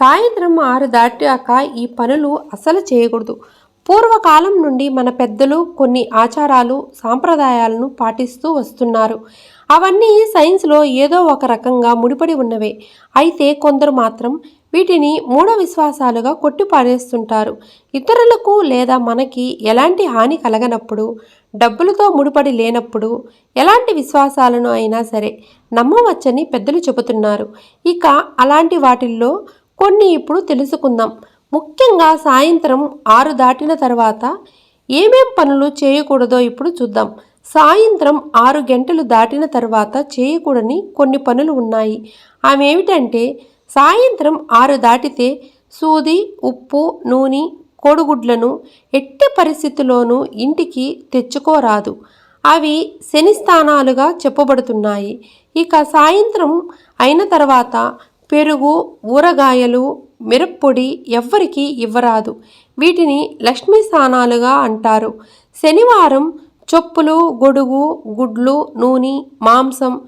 సాయంత్రం ఆరు దాటాక ఈ పనులు అసలు చేయకూడదు. పూర్వకాలం నుండి మన పెద్దలు కొన్ని ఆచారాలు సాంప్రదాయాలను పాటిస్తూ వస్తున్నారు. అవన్నీ సైన్స్లో ఏదో ఒక రకంగా ముడిపడి ఉన్నవే. అయితే కొందరు మాత్రం వీటిని మూఢ విశ్వాసాలుగా కొట్టిపారేస్తుంటారు. ఇతరులకు లేదా మనకి ఎలాంటి హాని కలగనప్పుడు డబ్బులతో ముడిపడి లేనప్పుడు ఎలాంటి విశ్వాసాలను అయినా సరే నమ్మవచ్చని పెద్దలు చెబుతున్నారు. ఇక అలాంటి వాటిల్లో కొన్ని ఇప్పుడు తెలుసుకుందాం. ముఖ్యంగా సాయంత్రం ఆరు దాటిన తర్వాత ఏమేం పనులు చేయకూడదో ఇప్పుడు చూద్దాం. సాయంత్రం ఆరు గంటలు దాటిన తర్వాత చేయకూడని కొన్ని పనులు ఉన్నాయి. అవి ఏమిటంటే సాయంత్రం ఆరు దాటితే సూది ఉప్పు నూనె కోడిగుడ్లను ఎట్టి పరిస్థితుల్లోనూ ఇంటికి తెచ్చుకోరాదు. అవి శని స్థానాలుగా చెప్పబడుతున్నాయి. ఇక సాయంత్రం అయిన తర్వాత పెరుగు ఊరగాయలు మిరప్పొడి ఎవ్వరికీ ఇవ్వరాదు. వీటిని లక్ష్మీ స్థానాలుగా అంటారు. శనివారం చొప్పులు గొడుగు గుడ్లు నూనె మాంసం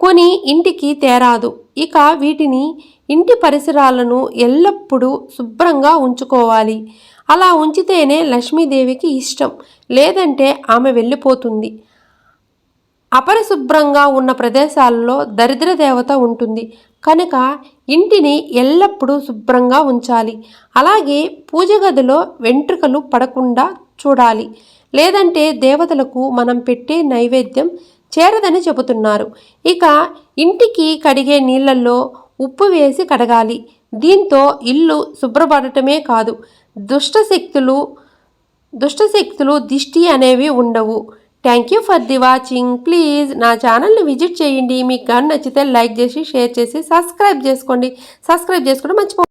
కొని ఇంటికి తేరాదు. ఇక వీటిని ఇంటి పరిసరాలను ఎల్లప్పుడూ శుభ్రంగా ఉంచుకోవాలి. అలా ఉంచితేనే లక్ష్మీదేవికి ఇష్టం. లేదంటే ఆమె వెళ్ళిపోతుంది. అపరిశుభ్రంగా ఉన్న ప్రదేశాలలో దరిద్ర దేవత ఉంటుంది. కనుక ఇంటిని ఎల్లప్పుడూ శుభ్రంగా ఉంచాలి. అలాగే పూజ గదిలో వెంట్రుకలు పడకుండా చూడాలి. లేదంటే దేవతలకు మనం పెట్టే నైవేద్యం చేరదని చెబుతున్నారు. ఇక ఇంటికి కడిగే నీళ్ళల్లో ఉప్పు వేసి కడగాలి. దీంతో ఇల్లు శుభ్రపడటమే కాదు దుష్టశక్తులు దుష్టశక్తులు దిష్టి అనేవి ఉండవు. Thank you for the watching please నా ఛానల్ని విజిట్ చేయండి. మీకు కానీ నచ్చితే లైక్ చేసి షేర్ చేసి సబ్స్క్రైబ్ చేసుకోండి. సబ్స్క్రైబ్ చేసుకోవడం మర్చిపో